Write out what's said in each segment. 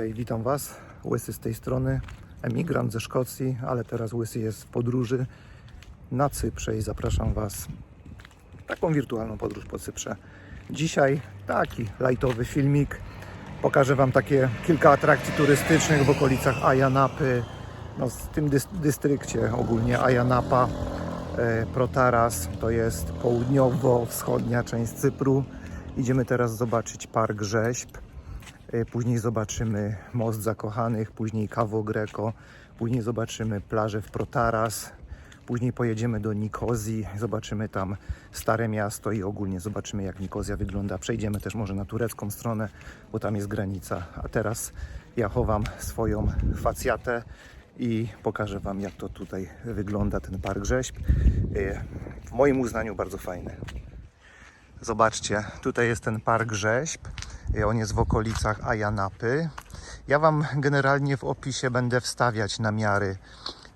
Hej, witam Was. Łysy z tej strony, emigrant ze Szkocji, ale teraz Łysy jest w podróży na Cyprze i zapraszam Was w taką wirtualną podróż po Cyprze. Dzisiaj taki lajtowy filmik. Pokażę Wam takie kilka atrakcji turystycznych w okolicach Ayanapy, no w tym dys- dystrykcie ogólnie Ayanapa, e, Protaras, to jest południowo-wschodnia część Cypru. Idziemy teraz zobaczyć Park Rzeźb. Y, Później zobaczymy Most Zakochanych, później Cavo Greco, później zobaczymy plażę w Protaras, później pojedziemy do Nikozji, zobaczymy tam Stare Miasto i ogólnie zobaczymy jak Nikozja wygląda. Przejdziemy też może na turecką stronę, bo tam jest granica. A teraz ja chowam swoją facjatę i pokażę Wam jak to tutaj wygląda ten Park Rzeźb. Y, W moim uznaniu bardzo fajny. Zobaczcie, tutaj jest ten park rzeźb. I On jest w okolicach Ayanapy. Ja Wam generalnie w opisie będę wstawiać namiary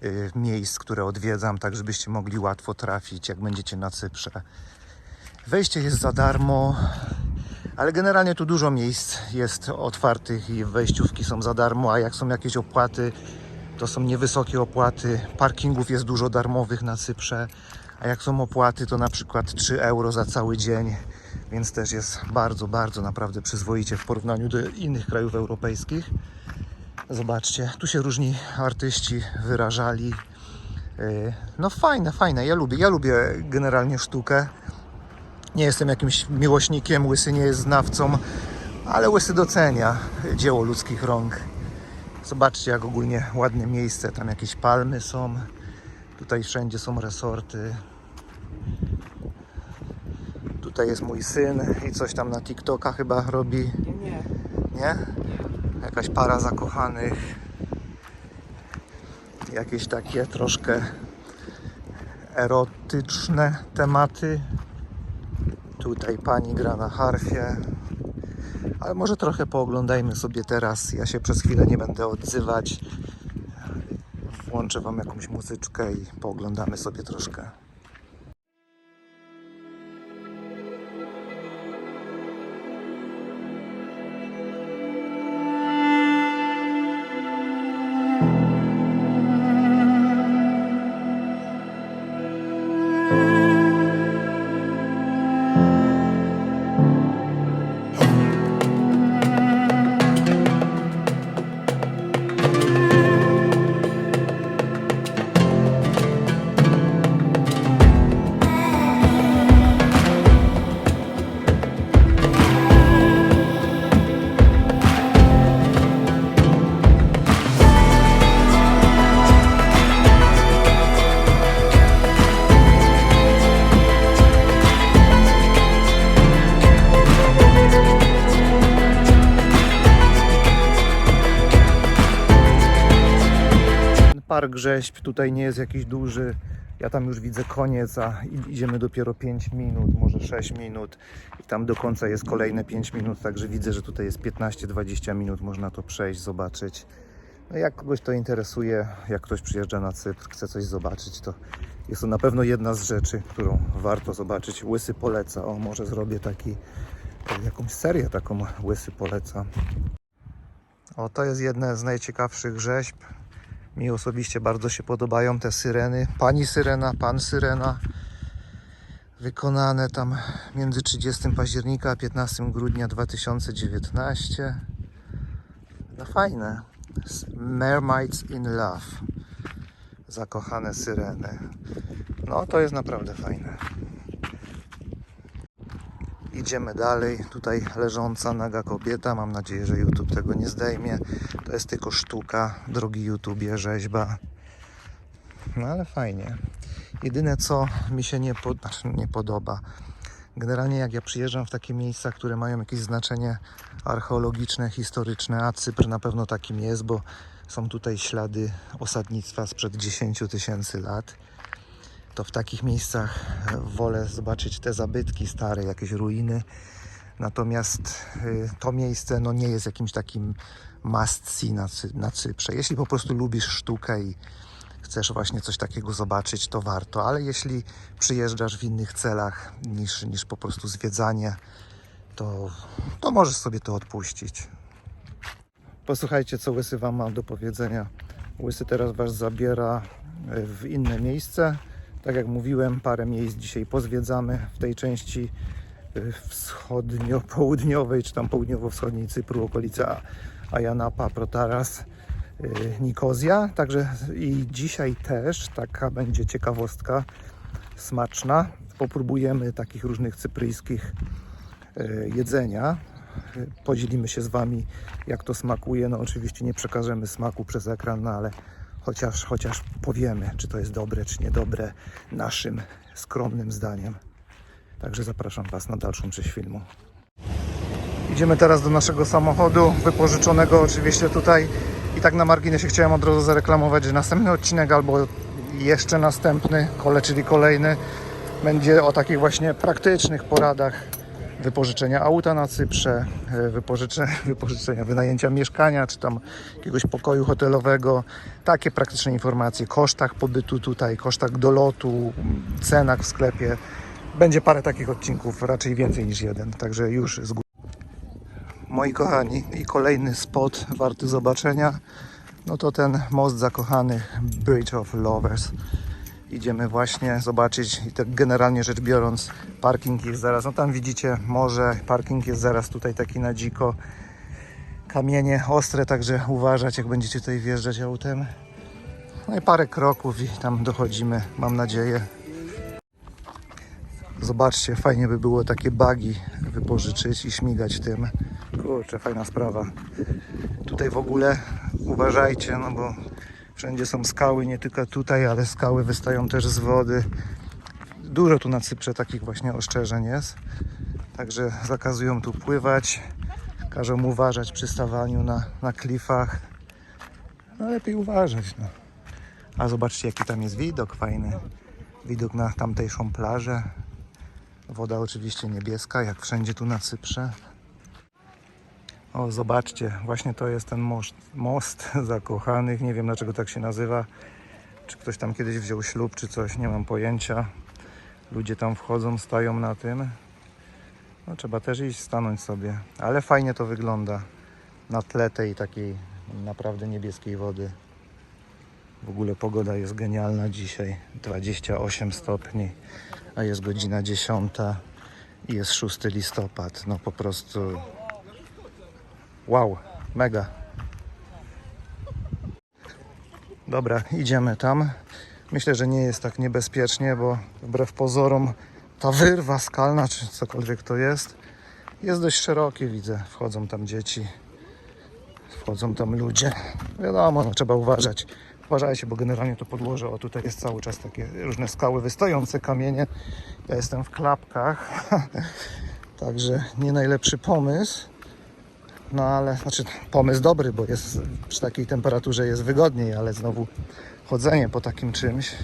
y, miejsc, które odwiedzam, tak żebyście mogli łatwo trafić, jak będziecie na Cyprze. Wejście jest za darmo, ale generalnie tu dużo miejsc jest otwartych i wejściówki są za darmo, a jak są jakieś opłaty, to są niewysokie opłaty. Parkingów jest dużo darmowych na Cyprze, a jak są opłaty, to na przykład 3 euro za cały dzień, więc też jest bardzo, bardzo naprawdę przyzwoicie w porównaniu do innych krajów europejskich. Zobaczcie, tu się różni artyści wyrażali. Yy, No fajne, fajne, ja lubię, ja lubię generalnie sztukę. Nie jestem jakimś miłośnikiem, Łysy nie jest znawcą, ale Łysy docenia dzieło ludzkich rąk. Zobaczcie, jak ogólnie ładne miejsce. Tam jakieś palmy są. Tutaj wszędzie są resorty. Tutaj jest mój syn i coś tam na TikToka chyba robi. Nie, nie. Nie? Jakaś para zakochanych. Jakieś takie troszkę erotyczne tematy. Tutaj pani gra na harfie. Ale może trochę pooglądajmy sobie teraz. Ja się przez chwilę nie będę odzywać. Włączę wam jakąś muzyczkę i pooglądamy sobie troszkę. Rzeźb tutaj nie jest jakiś duży. Ja tam już widzę koniec, a idziemy dopiero 5 minut, może 6 minut. I tam do końca jest kolejne 5 minut, także widzę, że tutaj jest 15-20 minut, można to przejść, zobaczyć. No jak kogoś to interesuje, jak ktoś przyjeżdża na Cypr, chce coś zobaczyć, to jest to na pewno jedna z rzeczy, którą warto zobaczyć. Łysy poleca. O, może zrobię taki, jakąś serię taką Łysy poleca. O, to jest jedna z najciekawszych rzeźb. Mi osobiście bardzo się podobają te syreny. Pani syrena, pan syrena. Wykonane tam między 30 października a 15 grudnia 2019. No fajne. Mermaids in Love. Zakochane syreny. No to jest naprawdę fajne. Idziemy dalej. Tutaj leżąca naga kobieta. Mam nadzieję, że YouTube tego nie zdejmie. To jest tylko sztuka, drogi YouTubie, rzeźba. No ale fajnie. Jedyne co mi się nie, znaczy nie podoba. Generalnie jak ja przyjeżdżam w takie miejsca, które mają jakieś znaczenie archeologiczne, historyczne, a Cypr na pewno takim jest, bo są tutaj ślady osadnictwa sprzed 10 tysięcy lat to w takich miejscach e, wolę zobaczyć te zabytki stare, jakieś ruiny. Natomiast y, to miejsce no, nie jest jakimś takim must see na, na Cyprze. Jeśli po prostu lubisz sztukę i chcesz właśnie coś takiego zobaczyć, to warto. Ale jeśli przyjeżdżasz w innych celach niż, niż po prostu zwiedzanie, to, to możesz sobie to odpuścić. Posłuchajcie, co Łysy Wam ma do powiedzenia. Łysy teraz Was zabiera e, w inne miejsce. Tak jak mówiłem, parę miejsc dzisiaj pozwiedzamy w tej części e, wschodnio-południowej, czy tam południowo-wschodniej Cypru, okolica Ajanapa, Protaras, e, Nikozja. Także i dzisiaj też taka będzie ciekawostka smaczna. Popróbujemy takich różnych cypryjskich e, jedzenia. Podzielimy się z Wami, jak to smakuje. No oczywiście nie przekażemy smaku przez ekran, no ale chociaż, chociaż powiemy, czy to jest dobre, czy niedobre, naszym skromnym zdaniem. Także zapraszam Was na dalszą część filmu. Idziemy teraz do naszego samochodu, wypożyczonego oczywiście tutaj. I tak na marginesie chciałem od razu zareklamować, że następny odcinek albo jeszcze następny, kole, czyli kolejny, będzie o takich właśnie praktycznych poradach wypożyczenia auta na Cyprze, e, wypożycze, wypożyczenia, wynajęcia mieszkania, czy tam jakiegoś pokoju hotelowego. Takie praktyczne informacje, kosztach pobytu tutaj, kosztach dolotu, cenach w sklepie. Będzie parę takich odcinków, raczej więcej niż jeden, także już z góry. Moi kochani, i kolejny spot warty zobaczenia, no to ten most zakochanych Bridge of Lovers. Idziemy właśnie zobaczyć i tak generalnie rzecz biorąc parking jest zaraz, no tam widzicie morze, parking jest zaraz tutaj taki na dziko. Kamienie ostre, także uważać jak będziecie tutaj wjeżdżać autem. No i parę kroków i tam dochodzimy, mam nadzieję. Zobaczcie, fajnie by było takie bagi wypożyczyć i śmigać tym. Kurczę, fajna sprawa. Tutaj w ogóle uważajcie, no bo wszędzie są skały, nie tylko tutaj, ale skały wystają też z wody. Dużo tu na Cyprze takich właśnie oszczerzeń jest. Także zakazują tu pływać, każą uważać przy stawaniu na, na klifach. No lepiej uważać, no. A zobaczcie jaki tam jest widok fajny. Widok na tamtejszą plażę. Woda oczywiście niebieska, jak wszędzie tu na Cyprze. O, zobaczcie, właśnie to jest ten most, most zakochanych. Nie wiem dlaczego tak się nazywa. Czy ktoś tam kiedyś wziął ślub, czy coś, nie mam pojęcia. Ludzie tam wchodzą, stają na tym. No, trzeba też iść, stanąć sobie. Ale fajnie to wygląda na tle tej takiej naprawdę niebieskiej wody. W ogóle pogoda jest genialna dzisiaj. 28 stopni, a jest godzina 10 i jest 6 listopad. No po prostu wow, mega. Dobra, idziemy tam. Myślę, że nie jest tak niebezpiecznie, bo wbrew pozorom ta wyrwa skalna, czy cokolwiek to jest, jest dość szerokie, widzę. Wchodzą tam dzieci, wchodzą tam ludzie. Wiadomo, no, trzeba uważać. Uważajcie, bo generalnie to podłoże, o tutaj jest cały czas takie różne skały wystające, kamienie. Ja jestem w klapkach, także nie najlepszy pomysł. No ale, znaczy pomysł dobry, bo jest przy takiej temperaturze jest wygodniej, ale znowu chodzenie po takim czymś.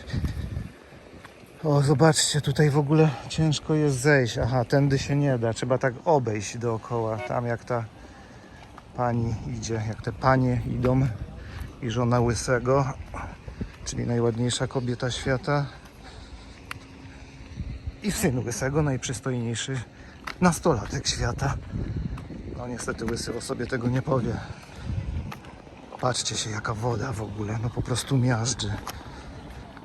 O, zobaczcie, tutaj w ogóle ciężko jest zejść. Aha, tędy się nie da, trzeba tak obejść dookoła. Tam jak ta pani idzie, jak te panie idą i żona Łysego, czyli najładniejsza kobieta świata i syn Łysego, najprzystojniejszy nastolatek świata. No niestety Łysy o sobie tego nie powie. Patrzcie się jaka woda w ogóle, no po prostu miażdży.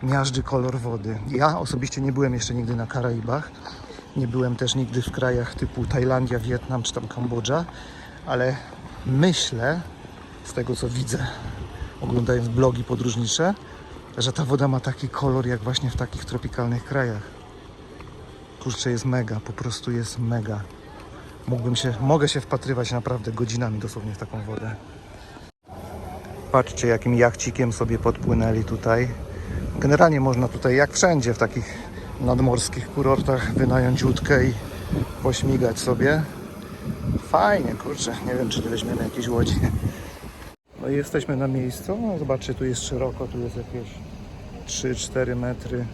Miażdży kolor wody. Ja osobiście nie byłem jeszcze nigdy na Karaibach. Nie byłem też nigdy w krajach typu Tajlandia, Wietnam czy tam Kambodża, ale myślę, z tego co widzę, oglądając blogi podróżnicze, że ta woda ma taki kolor jak właśnie w takich tropikalnych krajach. Kurczę, jest mega, po prostu jest mega. Mógłbym się, mogę się wpatrywać naprawdę godzinami dosłownie w taką wodę. Patrzcie, jakim jachcikiem sobie podpłynęli tutaj. Generalnie można tutaj, jak wszędzie w takich nadmorskich kurortach, wynająć łódkę i pośmigać sobie. Fajnie, kurczę. Nie wiem, czy tu weźmiemy jakieś łodzi. No i jesteśmy na miejscu. No, zobaczcie, tu jest szeroko, tu jest jakieś 3-4 metry.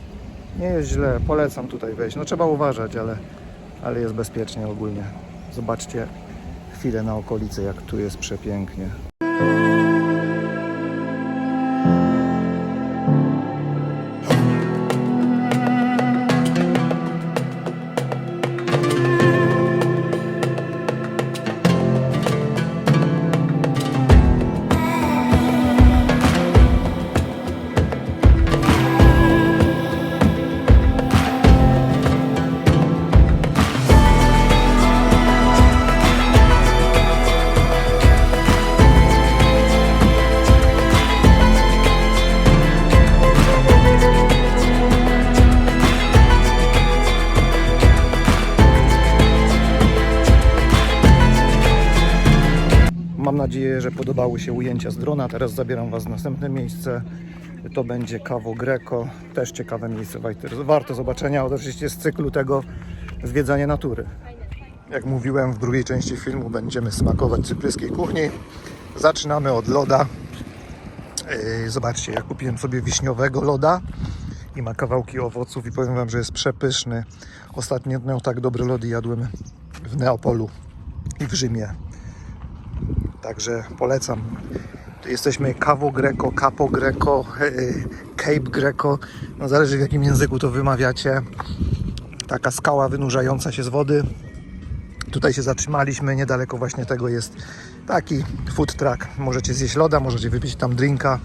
Nie jest źle, polecam tutaj wejść. No trzeba uważać, ale, ale jest bezpiecznie ogólnie. Zobaczcie chwilę na okolicy, jak tu jest przepięknie. Podobały się ujęcia z drona. Teraz zabieram Was w następne miejsce. To będzie Cavo Greco. Też ciekawe miejsce. warto- zobaczenia. Oczywiście z cyklu tego zwiedzanie natury. Jak mówiłem w drugiej części filmu, będziemy smakować cypryjskiej kuchni. Zaczynamy od loda. Yy, Zobaczcie, ja kupiłem sobie wiśniowego loda i ma kawałki owoców i powiem Wam, że jest przepyszny. Ostatnio tak dobre lody jadłem w Neapolu i w Rzymie. Także polecam. Tu jesteśmy Cavo Greco, Capo Greco, yy, Cape Greco. No zależy w jakim języku to wymawiacie. Taka skała wynurzająca się z wody. Tutaj się zatrzymaliśmy, niedaleko właśnie tego jest taki food truck. Możecie zjeść loda, możecie wypić tam drinka.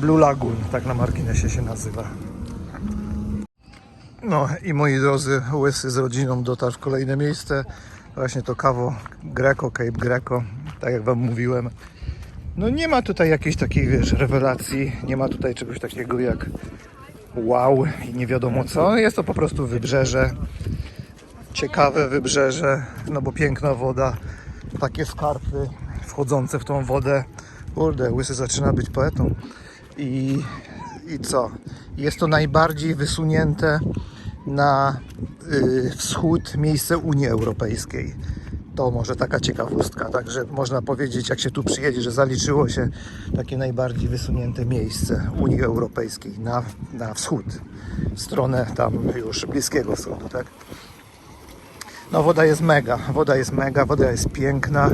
Blue Lagoon, tak na marginesie się nazywa. No i moi drodzy, Łysy z rodziną dotarł w kolejne miejsce. Właśnie to kawo Greco, Cape Greco, tak jak Wam mówiłem. No nie ma tutaj jakiejś takiej, wiesz, rewelacji, nie ma tutaj czegoś takiego jak wow i nie wiadomo co. Jest to po prostu wybrzeże, ciekawe wybrzeże, no bo piękna woda, takie skarpy wchodzące w tą wodę. Kurde, Łysy zaczyna być poetą. I, i co? Jest to najbardziej wysunięte na y, wschód miejsce Unii Europejskiej. To może taka ciekawostka. Także można powiedzieć, jak się tu przyjedzie, że zaliczyło się takie najbardziej wysunięte miejsce Unii Europejskiej na, na wschód, w stronę tam już Bliskiego Wschodu, tak? No woda jest mega, woda jest mega, woda jest piękna.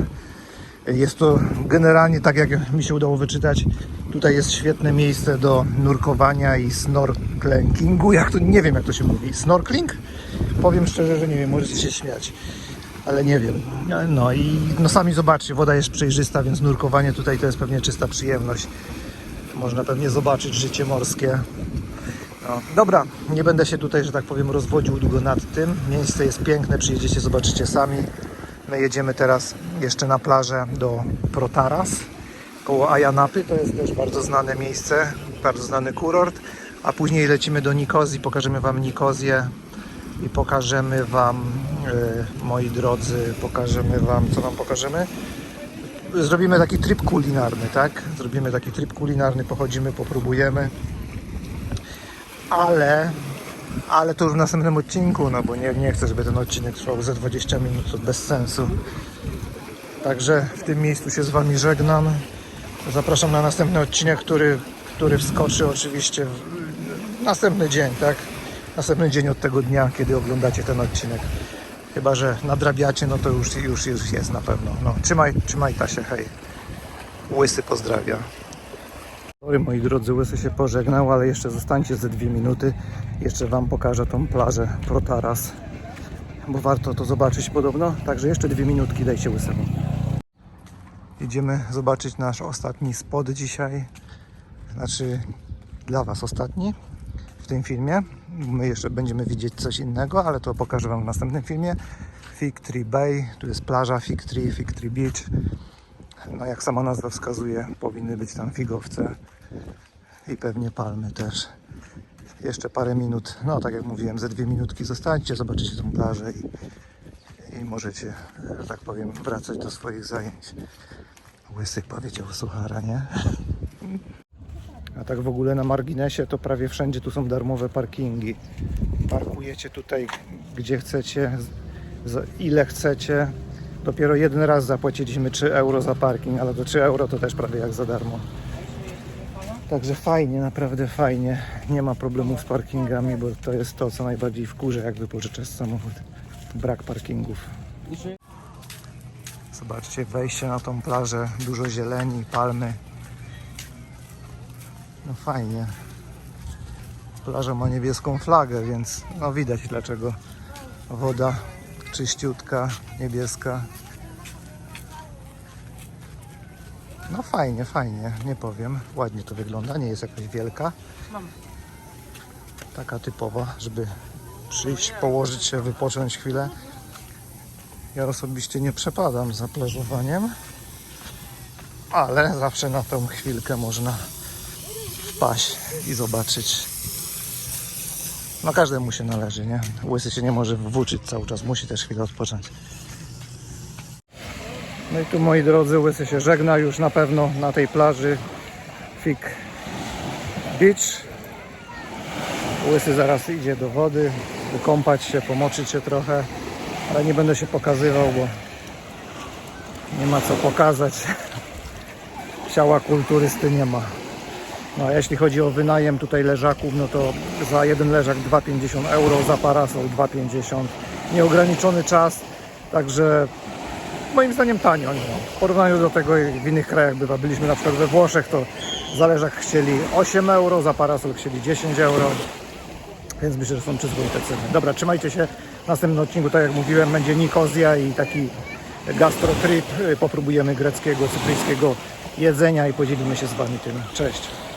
Jest to generalnie, tak jak mi się udało wyczytać, tutaj jest świetne miejsce do nurkowania i snorkelingu. Jak to, nie wiem jak to się mówi. Snorkeling? Powiem szczerze, że nie wiem, możecie się śmiać, ale nie wiem. No i no sami zobaczcie, woda jest przejrzysta, więc nurkowanie tutaj to jest pewnie czysta przyjemność. Można pewnie zobaczyć życie morskie. No, dobra, nie będę się tutaj, że tak powiem, rozwodził długo nad tym. Miejsce jest piękne, przyjedziecie, zobaczycie sami. My jedziemy teraz jeszcze na plażę do Protaras koło Ajanapy. To jest też bardzo znane miejsce, bardzo znany kurort. A później lecimy do Nikozji, pokażemy Wam Nikozję i pokażemy Wam, e, moi drodzy, pokażemy Wam, co Wam pokażemy? Zrobimy taki tryb kulinarny, tak? Zrobimy taki tryb kulinarny, pochodzimy, popróbujemy ale, ale to już w następnym odcinku, no bo nie, nie chcę, żeby ten odcinek trwał ze 20 minut, to bez sensu. Także w tym miejscu się z Wami żegnam. Zapraszam na następny odcinek, który, który wskoczy oczywiście w następny dzień, tak? Następny dzień od tego dnia, kiedy oglądacie ten odcinek. Chyba, że nadrabiacie, no to już, już, już jest na pewno. No, trzymaj, trzymaj Tasie, hej. Łysy pozdrawia. Sorry, moi drodzy, Łysy się pożegnał, ale jeszcze zostańcie ze dwie minuty. Jeszcze Wam pokażę tą plażę Protaras, bo warto to zobaczyć podobno. Także jeszcze dwie minutki dajcie Łysemu. Idziemy zobaczyć nasz ostatni spot dzisiaj. Znaczy dla Was ostatni w tym filmie. My jeszcze będziemy widzieć coś innego, ale to pokażę Wam w następnym filmie. Fig Tree Bay, tu jest plaża Fig Tree, Fig Tree Beach. No jak sama nazwa wskazuje, powinny być tam figowce i pewnie palmy też. Jeszcze parę minut, no tak jak mówiłem, ze dwie minutki zostańcie, zobaczycie tą plażę i, i możecie, że tak powiem, wracać do swoich zajęć. Łysy powiedział suchara, nie? A tak w ogóle na marginesie to prawie wszędzie tu są darmowe parkingi. Parkujecie tutaj gdzie chcecie, ile chcecie. Dopiero jeden raz zapłaciliśmy 3 euro za parking, ale to 3 euro to też prawie jak za darmo. Także fajnie, naprawdę fajnie. Nie ma problemów z parkingami, bo to jest to, co najbardziej wkurza, jak wypożyczasz samochód. Brak parkingów. Zobaczcie, wejście na tą plażę, dużo zieleni, palmy. No fajnie. Plaża ma niebieską flagę, więc no widać dlaczego woda czyściutka, niebieska. No fajnie, fajnie, nie powiem. Ładnie to wygląda, nie jest jakaś wielka. Taka typowa, żeby przyjść, położyć się, wypocząć chwilę. Ja osobiście nie przepadam za plażowaniem, ale zawsze na tą chwilkę można wpaść i zobaczyć. No każdemu się należy, nie? Łysy się nie może włóczyć cały czas, musi też chwilę odpocząć. No i tu moi drodzy, Łysy się żegna już na pewno na tej plaży Fig Beach. Łysy zaraz idzie do wody, wykąpać się, pomoczyć się trochę, ale nie będę się pokazywał, bo nie ma co pokazać. Ciała kulturysty nie ma. No, a jeśli chodzi o wynajem tutaj leżaków, no to za jeden leżak 2,50 euro, za parasol 2,50. Nieograniczony czas, także moim zdaniem tanio. Nie? W porównaniu do tego, jak w innych krajach bywa, byliśmy na przykład we Włoszech, to za leżak chcieli 8 euro, za parasol chcieli 10 euro. Więc myślę, że są przyzwoite ceny. Dobra, trzymajcie się. W następnym odcinku, tak jak mówiłem, będzie Nikozja i taki gastrotrip. Popróbujemy greckiego, cypryjskiego jedzenia i podzielimy się z Wami tym. Cześć!